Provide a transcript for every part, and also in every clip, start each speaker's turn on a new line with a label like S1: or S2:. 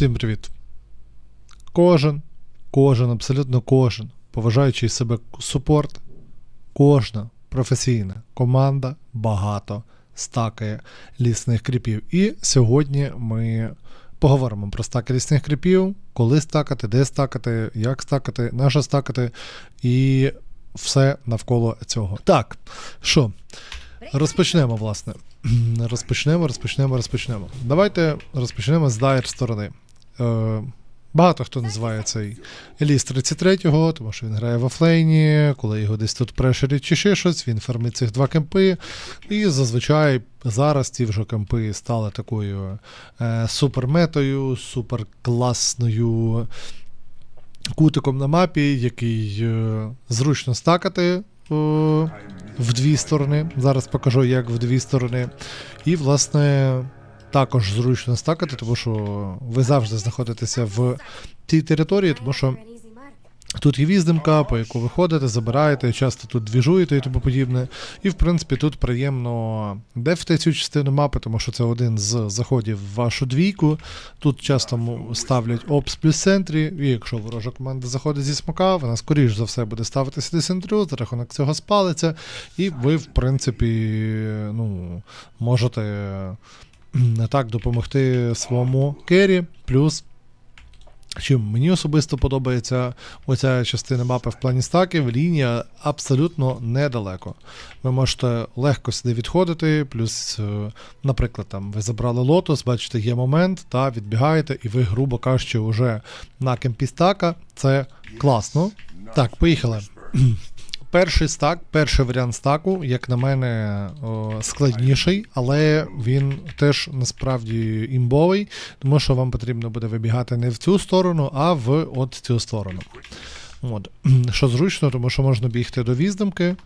S1: Всім привіт. Кожен, кожен, абсолютно кожен, поважаючий себе супорт, кожна професійна команда багато стакає лісних кріпів. І сьогодні ми поговоримо про стаки лісних кріпів, коли стакати, де стакати, як стакати, на що стакати і все навколо цього. Так, що, розпочнемо, власне. Розпочнемо, розпочнемо, розпочнемо. Давайте розпочнемо з Dire сторони. Е, багато хто називає цей Еліс 33-го, тому що він грає в офлейні, коли його десь тут прешерять чи ще щось, він фармить цих два кемпи. І зазвичай зараз ці вже кемпи стали такою е, суперметою, суперкласною кутиком на мапі, який е, зручно стакати. е, в дві сторони. Зараз покажу, як в дві сторони. І, власне, також зручно стакати, тому що ви завжди знаходитеся в тій території, тому що тут є віздимка, по яку ви ходите, забираєте, часто тут двіжуєте і тому подібне. І, в принципі, тут приємно дефти цю частину мапи, тому що це один з заходів в вашу двійку. Тут часто ставлять опс плюс центрі, і якщо ворожа команда заходить зі смока, вона скоріш за все буде ставитися до центрю, за рахунок цього спалиться, і ви, в принципі, ну, можете так допомогти своєму кері, плюс. Чим мені особисто подобається оця частина мапи в плані стаків, лінія абсолютно недалеко. Ви можете легко сюди відходити, плюс, е, наприклад, там ви забрали лотос, бачите, є момент, та відбігаєте, і ви, грубо кажучи, вже на кемпі стака. Це класно. Так, поїхали. Перший стак, перший варіант стаку, як на мене, складніший, але він теж насправді імбовий, тому що вам потрібно буде вибігати не в цю сторону, а в от цю сторону. От. Що зручно, тому що можна бігти до віздимки,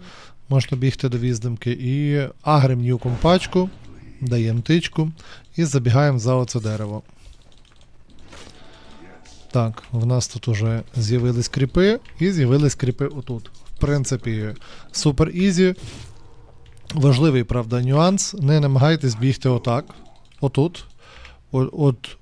S1: можна бігти до віздимки і агрим нюком пачку, даємо тичку і забігаємо за оце дерево. Так, в нас тут уже з'явились кріпи, і з'явились кріпи отут. Принципі, супер ізі. Важливий, правда, нюанс. Не намагайтесь бігти отак. Отут. От. от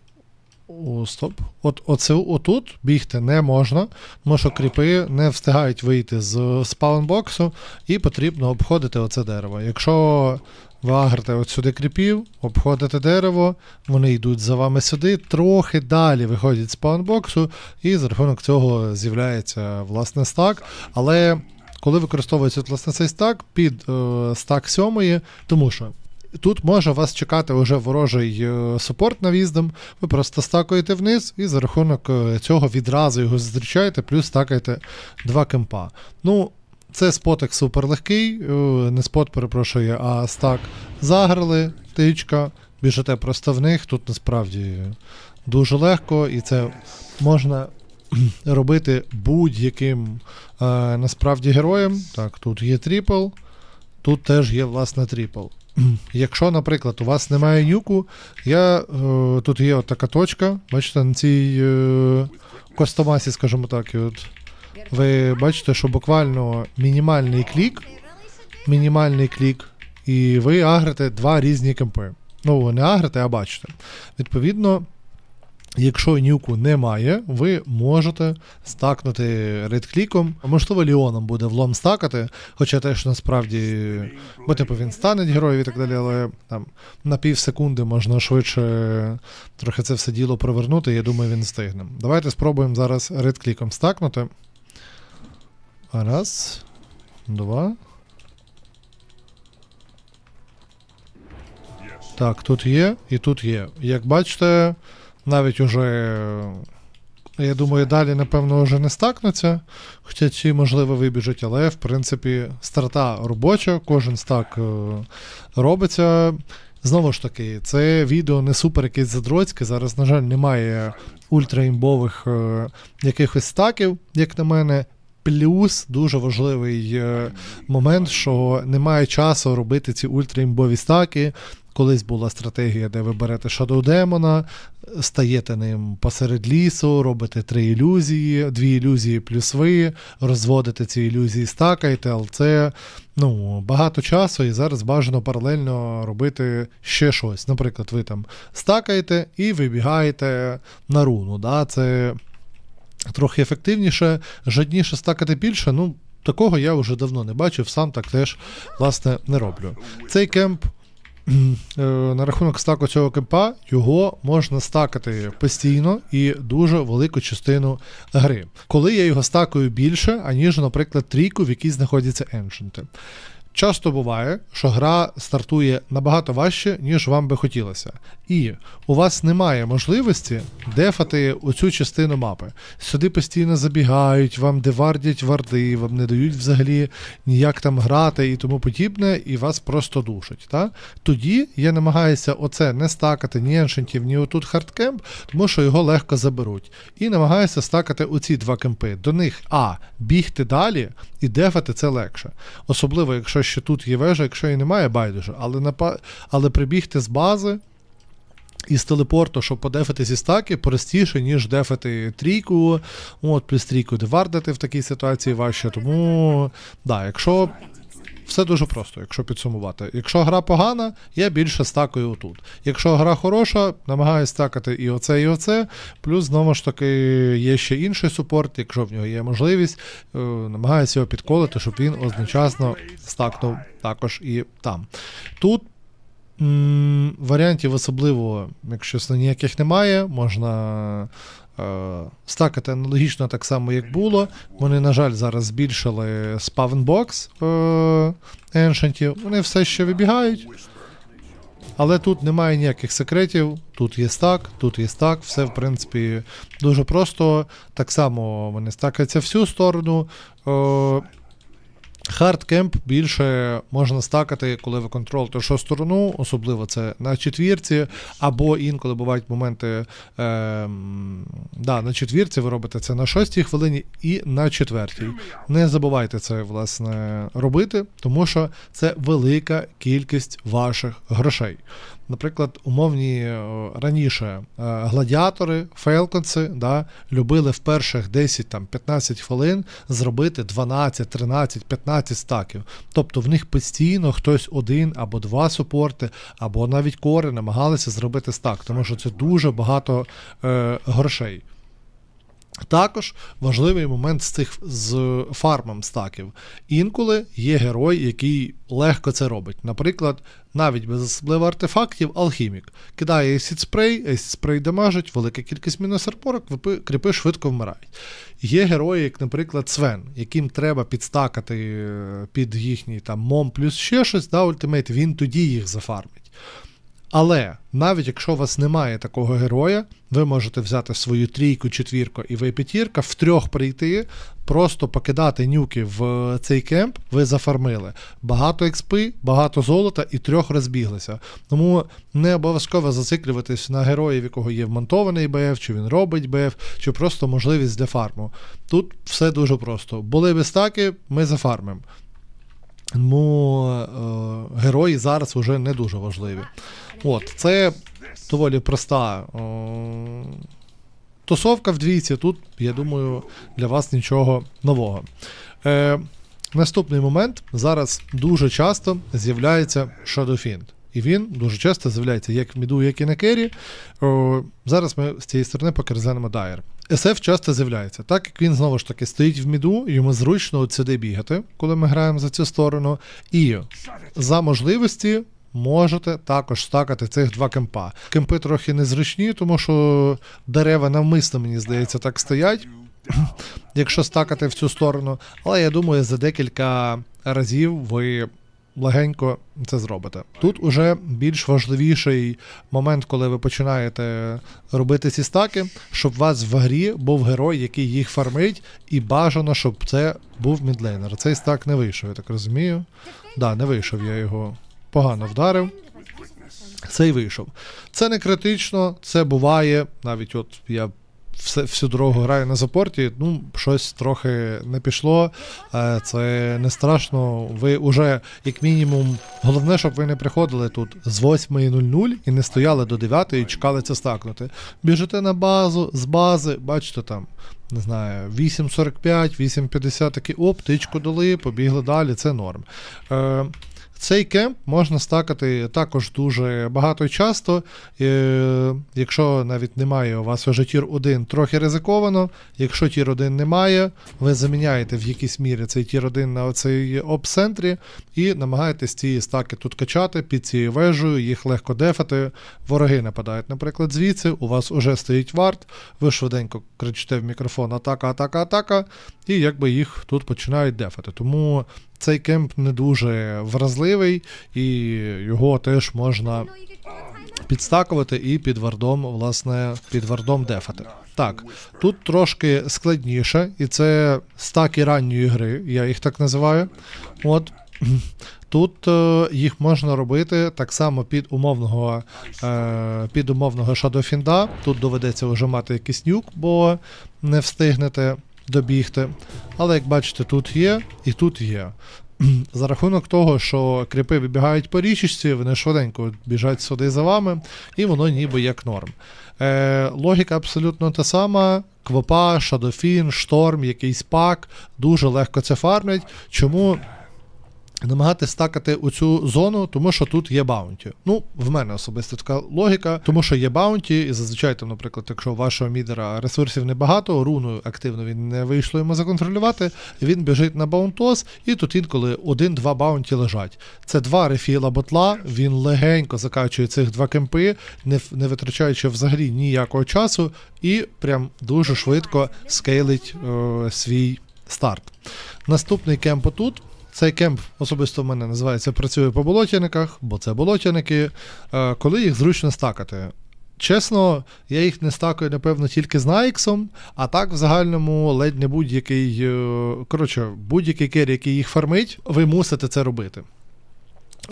S1: о, стоп. От, оце, отут бігти не можна, тому що кріпи не встигають вийти з спаунбоксу, і потрібно обходити оце дерево. Якщо ви агрите от сюди кріпів, обходите дерево, вони йдуть за вами сюди, трохи далі виходять з спаунбоксу, і за рахунок цього з'являється власне стак. Але коли використовується власне цей стак під е, стак сьомої, тому що. Тут може вас чекати вже ворожий е, супорт навіздом, ви просто стакуєте вниз і за рахунок е, цього відразу його зустрічаєте, плюс стакаєте два кемпа. Ну, це спотик супер легкий, е, не спот, перепрошую, а стак заграли, тичка, біжите просто в них. Тут насправді дуже легко, і це можна робити будь-яким е, насправді героєм. Так, тут є трипл, тут теж є власне трипл. Якщо, наприклад, у вас немає нюку, я, е, тут є от така точка, бачите, на цій е, костомасі, скажімо так, і от ви бачите, що буквально мінімальний клік, мінімальний клік, і ви агрите два різні кемпи. Ну, не агрите, а бачите. Відповідно, якщо нюку немає, ви можете стакнути редкліком. Можливо, Ліоном буде влом стакати, хоча теж насправді, бо типу він стане героєм і так далі, але там на пів секунди можна швидше трохи це все діло провернути, я думаю, він встигне. Давайте спробуємо зараз редкліком стакнути. Раз, два. Так, тут є і тут є. Як бачите, навіть уже, я думаю, далі, напевно, вже не стакнуться. Хоча ці, можливо, вибіжуть, але, в принципі, старта робоча, кожен стак е, робиться. Знову ж таки, це відео не супер якесь задроцьке. Зараз, на жаль, немає ультраімбових е, якихось стаків, як на мене. Плюс дуже важливий е, момент, що немає часу робити ці ультраімбові стаки, Колись була стратегія, де ви берете Shadow Демона, стаєте ним посеред лісу, робите три ілюзії, дві ілюзії плюс ви, розводите ці ілюзії, стакаєте, але це ну, багато часу, і зараз бажано паралельно робити ще щось. Наприклад, ви там стакаєте і вибігаєте на руну. Да? Це трохи ефективніше, жадніше стакати більше. Ну, такого я вже давно не бачив, сам так теж власне не роблю. Цей кемп. Е, На рахунок стаку цього кемпа його можна стакати постійно і дуже велику частину гри. Коли я його стакаю більше, аніж, наприклад, трійку, в якій знаходяться еншенти. Часто буває, що гра стартує набагато важче, ніж вам би хотілося. І у вас немає можливості дефати оцю частину мапи. Сюди постійно забігають, вам девардять варди, вам не дають взагалі ніяк там грати і тому подібне, і вас просто душать. Та? Тоді я намагаюся оце не стакати ні еншентів, ні отут хардкемп, тому що його легко заберуть. І намагаюся стакати оці два кемпи. До них А. Бігти далі і дефати це легше. Особливо, якщо ще тут є вежа, якщо її немає, байдуже. Але, напа... але прибігти з бази. І з телепорту, щоб подефити зі стаки, простіше, ніж дефити трійку. От, плюс трійку девардити в такій ситуації важче. Тому, да, якщо все дуже просто, якщо підсумувати. Якщо гра погана, я більше стакаю отут. Якщо гра хороша, намагаюся стакати і оце, і оце. Плюс, знову ж таки, є ще інший супорт, якщо в нього є можливість, е, намагаюся його підколити, щоб він одночасно стакнув також і там. Тут варіантів особливо, якщо ніяких немає, можна. Е, Стакати аналогічно так само, як було. Вони, на жаль, зараз збільшили спавнбокс еншентів. Вони все ще вибігають. Але тут немає ніяких секретів. Тут є стак, тут є стак, все в принципі дуже просто. Так само вони стакаються всю сторону. Е, Хардкемп більше можна стакати, коли ви контролите що сторону, особливо це на четвірці, або інколи бувають моменти. Е, да, на четвірці ви робите це на шостій хвилині і на четвертій. Не забувайте це власне робити, тому що це велика кількість ваших грошей. Наприклад, умовні е, раніше е, гладіатори, фелконси да, любили в перших 10-15 хвилин зробити 12, 13, 15 стаків. Тобто в них постійно хтось один або два супорти, або навіть кори намагалися зробити стак, тому що це дуже багато е, грошей. Також важливий момент з цих з фармом стаків. Інколи є герой, який легко це робить. Наприклад, навіть без особливо артефактів, алхімік. Кидає acid спрей, acid спрей дамажить, велика кількість мінус арпорок, кріпи швидко вмирають. Є герої, як, наприклад, Свен, яким треба підстакати е, під їхній там мом плюс ще щось, да, ультимейт, він тоді їх зафармить. Але навіть якщо у вас немає такого героя, ви можете взяти свою трійку, четвірку і ви п'ятірка, втрьох прийти, просто покидати нюки в цей кемп, ви зафармили. Багато експи, багато золота і трьох розбіглися. Тому не обов'язково зациклюватись на героїв, якого є вмонтований БФ, чи він робить БФ, чи просто можливість для фарму. Тут все дуже просто. Були би стаки, ми зафармимо. Тому е, герої зараз вже не дуже важливі. От, це доволі проста е, тусовка в двійці. Тут, я думаю, для вас нічого нового. Е, наступний момент зараз дуже часто з'являється Shadowfiend. І він дуже часто з'являється як в міду, як і на кері. О, зараз ми з цієї сторони поки розглянемо Дайер. SF часто з'являється, так як він знову ж таки стоїть в міду, йому зручно от сюди бігати, коли ми граємо за цю сторону. І за можливості можете також стакати цих два кемпа. Кемпи трохи незручні, тому що дерева навмисно, мені здається, так стоять. Якщо стакати в цю сторону, але я думаю, за декілька разів ви легенько це зробите. Тут уже більш важливіший момент, коли ви починаєте робити ці стаки, щоб у вас в грі був герой, який їх фармить, і бажано, щоб це був мідлейнер. Цей стак не вийшов, я так розумію. Да, не вийшов, я його погано вдарив. Цей вийшов. Це не критично, це буває. Навіть от я все, всю дорогу граю на запорті, ну, щось трохи не пішло. Е, Це не страшно. Ви вже, як мінімум, головне, щоб ви не приходили тут з 8.00 і не стояли до 9 і чекали це стакнути. Біжите на базу, з бази, бачите там. Не знаю, 8.45, 8.50 такі оп, тичку дали, побігли далі, це норм. Е, цей кемп можна стакати також дуже багато і часто. Якщо навіть немає у вас уже тір 1, трохи ризиковано. Якщо тір 1 немає, ви заміняєте в якійсь мірі цей тір 1 на оцей оп-центрі і намагаєтесь ці стаки тут качати під цією вежею, їх легко дефати. Вороги нападають, наприклад, звідси, у вас уже стоїть варт, ви швиденько кричите в мікрофон атака, атака, атака, і якби їх тут починають дефати. Тому цей кемп не дуже вразливий, і його теж можна підстакувати і під вардом, власне, під вардом дефати. Так, тут трошки складніше, і це стаки ранньої гри, я їх так називаю. От. Тут е, їх можна робити так само під умовного е, під умовного Shadowfiend. Тут доведеться вже мати якийсь нюк, бо не встигнете добігти. Але як бачите, тут є і тут є. За рахунок того, що кріпи вибігають по річечці, вони швиденько біжать сюди за вами, і воно ніби як норм. Е, логіка абсолютно та сама. Квопа, Шадофін, Шторм, якийсь пак, дуже легко це фармлять. Чому намагатись стакати у цю зону, тому що тут є баунті. Ну, в мене особисто така логіка, тому що є баунті, і зазвичай, там, наприклад, якщо у вашого мідера ресурсів небагато, руну активно він не вийшло йому законтролювати, він біжить на баунтос, і тут інколи один-два баунті лежать. Це два рефіла ботла, він легенько закачує цих два кемпи, не, не витрачаючи взагалі ніякого часу, і прям дуже швидко скейлить е, свій старт. Наступний кемп отут. Цей кемп особисто в мене називається Працює по болотяниках, бо це болотяники, е, коли їх зручно стакати. Чесно, я їх не стакаю, напевно, тільки з Найксом, а так в загальному ледь не будь-який. е, Коротше, будь-який кері, який їх фармить, ви мусите це робити.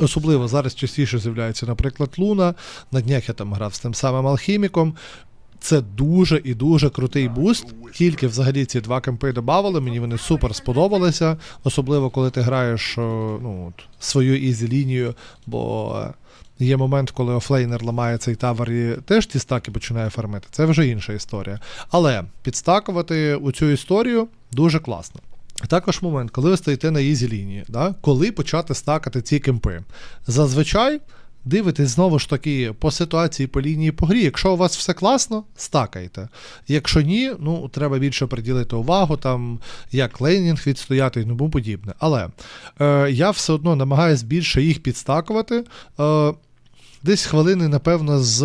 S1: Особливо зараз частіше з'являється, наприклад, Луна. На днях я там грав з тим самим алхіміком. Це дуже і дуже крутий буст. Тільки взагалі ці два кемпи додавали, мені вони супер сподобалися. Особливо, коли ти граєш е, ну, от, свою ізі лінію, бо е, є момент, коли офлейнер ламає цей тавер і теж ті стаки починає фармити. Це вже інша історія. Але підстакувати у цю історію дуже класно. Також момент, коли ви стоїте на ізі лінії, да? коли почати стакати ці кемпи. Зазвичай дивитесь знову ж таки по ситуації, по лінії по грі. Якщо у вас все класно, стакайте. Якщо ні, ну треба більше приділити увагу, там як лейнінг відстояти і тому подібне. Але е, я все одно намагаюсь більше їх підстакувати. Е, Десь хвилини, напевно, з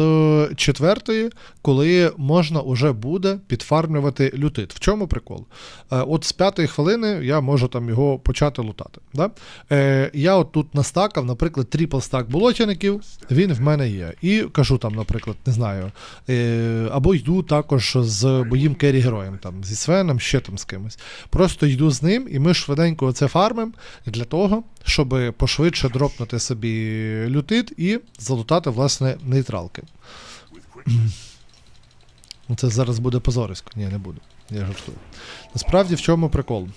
S1: четвертої, коли можна уже буде підфармлювати лютит. В чому прикол? Е, от з п'ятої хвилини я можу там його почати лутати. Да? Е, я от тут настакав, наприклад, трипл стак болотяників, він в мене є. І кажу там, наприклад, не знаю, е, або йду також з моїм керрі героєм, там, зі Свеном, ще там з кимось. Просто йду з ним, і ми швиденько це фармимо для того, щоб пошвидше дропнути собі лютит і залутати, власне, нейтралки. Це зараз буде позорисько. Ні, не буду. Я жартую. Насправді в чому прикол?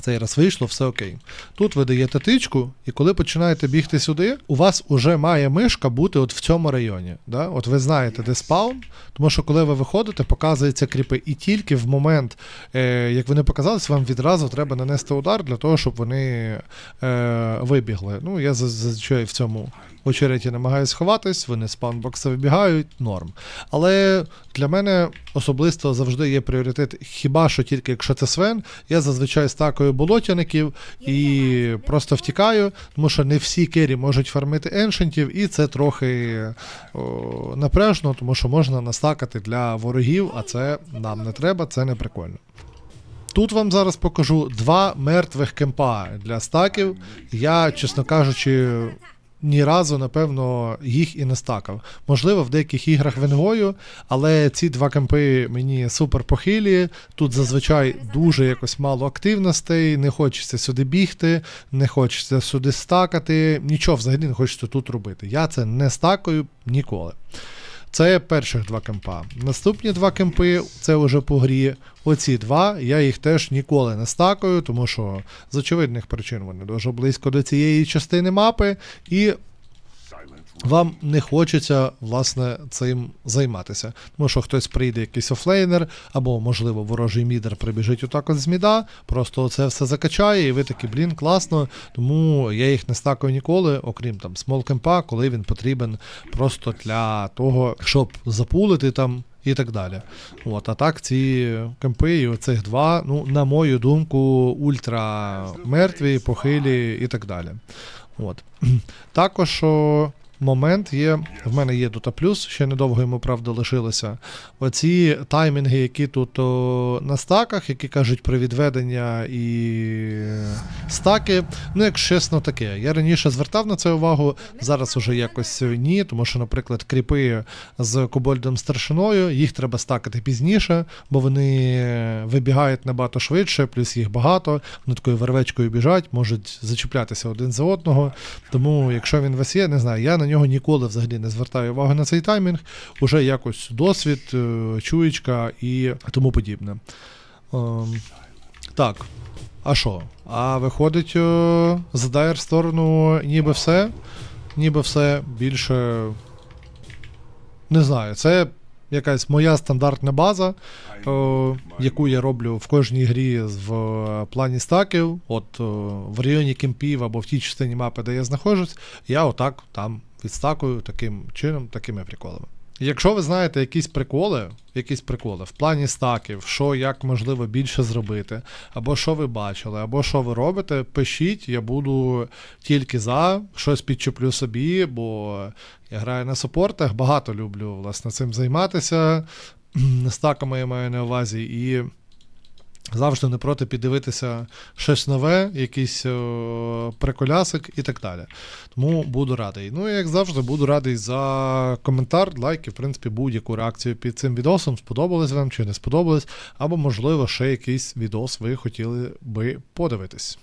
S1: Цей раз вийшло, все окей. Тут ви даєте тичку, і коли починаєте бігти сюди, у вас уже має мишка бути от в цьому районі. Да? От ви знаєте, де спаун, тому що коли ви виходите, показуються кріпи. І тільки в момент, е, як вони показались, вам відразу треба нанести удар для того, щоб вони е, вибігли. Ну, я зазвичай в цьому очереті намагаюся сховатись, вони з спаунбокса вибігають, норм. Але для мене особисто завжди є пріоритет, хіба що тільки якщо це Свен, я зазвичай стакаю болотяників і просто втікаю, тому що не всі кері можуть фармити еншентів, і це трохи о, напряжно, тому що можна настакати для ворогів, а це нам не треба, це не прикольно. Тут вам зараз покажу два мертвих кемпа для стаків. Я, чесно кажучи, ні разу, напевно, їх і не стакав. Можливо, в деяких іграх венгою, але ці два кемпи мені супер похилі. Тут зазвичай дуже якось мало активностей, не хочеться сюди бігти, не хочеться сюди стакати, нічого взагалі не хочеться тут робити. Я це не стакаю ніколи. Це перших два кемпа. Наступні два кемпи це вже по грі. Оці два, я їх теж ніколи не стакаю, тому що з очевидних причин вони дуже близько до цієї частини мапи, і вам не хочеться власне цим займатися. Тому що хтось прийде, якийсь офлейнер, або, можливо, ворожий мідер прибіжить отак от з міда, просто це все закачає, і ви такі, блін, класно. Тому я їх не стакаю ніколи, окрім там смолкемпа, коли він потрібен просто для того, щоб запулити там. І так далі. От, а так, ці кемпи і оцих два, ну, на мою думку, ультра мертві, похилі і так далі. От. Також момент є. В мене є тут плюс, ще недовго йому правда лишилося. Оці таймінги, які тут о, на стаках, які кажуть про відведення і стаки. Ну, як чесно, таке. Я раніше звертав на це увагу, зараз уже якось ні, тому що, наприклад, кріпи з кобольдом старшиною, їх треба стакати пізніше, бо вони вибігають набагато швидше, плюс їх багато, вони такою вервечкою біжать, можуть зачіплятися один за одного. Тому, якщо він вас є, не знаю, я на нього ніколи взагалі не звертаю увагу на цей таймінг. Уже якось досвід, е, чуєчка і тому подібне. Ем, так. А що? А виходить, е, з Dire сторону ніби все. Ніби все більше. Не знаю, це якась моя стандартна база, е, яку я роблю в кожній грі в плані стаків. От е, в районі кемпів або в тій частині мапи, де я знаходжусь, я отак там відстакую таким чином, такими приколами. Якщо ви знаєте якісь приколи, якісь приколи в плані стаків, що як можливо більше зробити, або що ви бачили, або що ви робите, пишіть, я буду тільки за, щось підчеплю собі, бо я граю на супортах, багато люблю власне цим займатися. Стаками я маю на увазі і. Завжди не проти піддивитися щось нове, якийсь о, приколясик і так далі. Тому буду радий. Ну і як завжди, буду радий за коментар, лайк і, в принципі, будь-яку реакцію під цим відосом. Сподобалось вам чи не сподобалось, або, можливо, ще якийсь відос ви хотіли би подивитись.